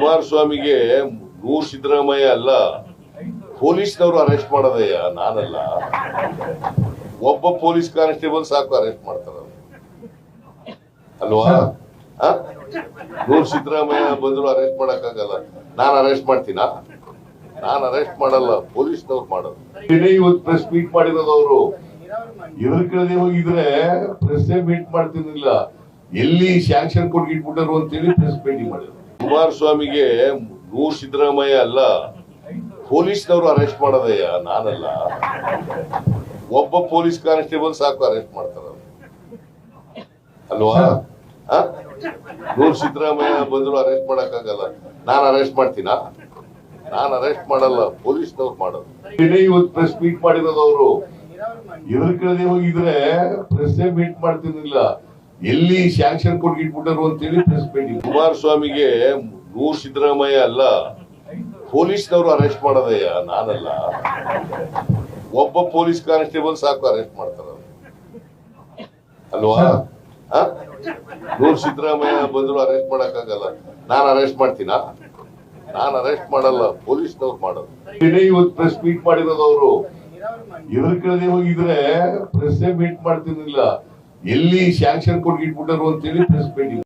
ಕುಮಾರಸ್ವಾಮಿಗೆ ನೂರ್ ಸಿದ್ದರಾಮಯ್ಯ ಅಲ್ಲ ಪೊಲೀಸ್ನವರು ಅರೆಸ್ಟ್ ಮಾಡೋದಯ್ಯ ನಾನಲ್ಲ. ಒಬ್ಬ ಪೊಲೀಸ್ ಕಾನ್ಸ್ಟೇಬಲ್ ಸಾಕು ಅರೆಸ್ಟ್ ಮಾಡ್ತಾರ ಅಲ್ವಾ? ನೂರ್ ಸಿದ್ದರಾಮಯ್ಯ ಬಂದ್ರು ಅರೆಸ್ಟ್ ಮಾಡಕ್ಕಾಗಲ್ಲ. ನಾನು ಅರೆಸ್ಟ್ ಮಾಡ್ತೀನ? ನಾನು ಅರೆಸ್ಟ್ ಮಾಡಲ್ಲ ಪೊಲೀಸ್ನವ್ರು ಮಾಡೋದು. ಇವತ್ತು ಪ್ರೆಸ್ ಮೀಟ್ ಮಾಡಿರೋದು ಅವರು. ಇದ್ರ ಕಡೆ ಹೋಗಿದ್ರೆ ಪ್ರೆಸ್ ಮೀಟ್ ಮಾಡ್ತಿರ್ಲಿಲ್ಲ. ಎಲ್ಲಿ ಶಾಂಕ್ಷನ್ ಕೊಟ್ಟು ಇಟ್ಬಿಟ್ಟರು ಅಂತೇಳಿ ಪ್ರೆಸ್ ಮೀಟಿಂಗ್ ಮಾಡಿದ್ರು ಕುಮಾರಸ್ವಾಮಿಗೆ ನೂರ್ ಸಿದ್ದರಾಮಯ್ಯ ಅಲ್ಲ ಪೊಲೀಸ್ನವರು ಅರೆಸ್ಟ್ ಮಾಡೋದಯ್ಯ ನಾನಲ್ಲ. ಒಬ್ಬ ಪೊಲೀಸ್ ಕಾನ್ಸ್ಟೇಬಲ್ ಸಾಕು ಅರೆಸ್ಟ್ ಮಾಡ್ತಾರ ಅಲ್ವಾ? ನೂರ್ ಸಿದ್ದರಾಮಯ್ಯ ಬಂದ್ರು ಅರೆಸ್ಟ್ ಮಾಡಕ್ಕಾಗಲ್ಲ. ನಾನು ಅರೆಸ್ಟ್ ಮಾಡ್ತೀನಾ? ನಾನು ಅರೆಸ್ಟ್ ಮಾಡಲ್ಲ ಪೊಲೀಸ್ನವ್ರು ಮಾಡೋದು. ಇವತ್ತು ಪ್ರೆಸ್ ಮೀಟ್ ಮಾಡಿರೋದು ಅವರು. ಇದ್ರ ಕಡೆ ಹೋಗಿದ್ರೆ ಪ್ರೆಸ್ ಮೀಟ್ ಮಾಡ್ತಿರ್ಲಿಲ್ಲ. ಎಲ್ಲಿ ಶಾಂಕ್ಷನ್ ಕೊಟ್ಟು ಇಟ್ಬಿಟ್ಟರು ಅಂತೇಳಿ ಪ್ರೆಸ್ ಮೀಟಿಂಗ್ ಕುಮಾರಸ್ವಾಮಿಗೆ ನೂರ್ ಸಿದ್ದರಾಮಯ್ಯ ಅಲ್ಲ ಪೊಲೀಸ್ನವರು ಅರೆಸ್ಟ್ ಮಾಡೋದಯ್ಯ ನಾನಲ್ಲ. ಒಬ್ಬ ಪೊಲೀಸ್ ಕಾನ್ಸ್ಟೇಬಲ್ ಸಾಕು ಅರೆಸ್ಟ್ ಮಾಡ್ತಾರ ಅಲ್ವಾ? ನೂರ್ ಸಿದ್ದರಾಮಯ್ಯ ಬಂದ್ರು ಅರೆಸ್ಟ್ ಮಾಡಕ್ಕಾಗಲ್ಲ. ನಾನು ಅರೆಸ್ಟ್ ಮಾಡ್ತೀನ? ನಾನು ಅರೆಸ್ಟ್ ಮಾಡಲ್ಲ ಪೊಲೀಸ್ನವ್ರು ಮಾಡೋದು. ಇವತ್ತು ಪ್ರೆಸ್ ಮೀಟ್ ಮಾಡಿರೋದು ಅವರು. ಇದ್ರ ಕಡೆ ಹೋಗಿದ್ರೆ ಪ್ರೆಸ್ ಮೀಟ್ ಮಾಡ್ತಿರ್ಲಿಲ್ಲ. ಎಲ್ಲಿ ಸ್ಯಾಂಕ್ಷನ್ ಕೊಟ್ಟು ಇಟ್ಬಿಟ್ಟರು ಅಂತೇಳಿ ಪ್ರೆಸ್ ಮೀಟಿಂಗ್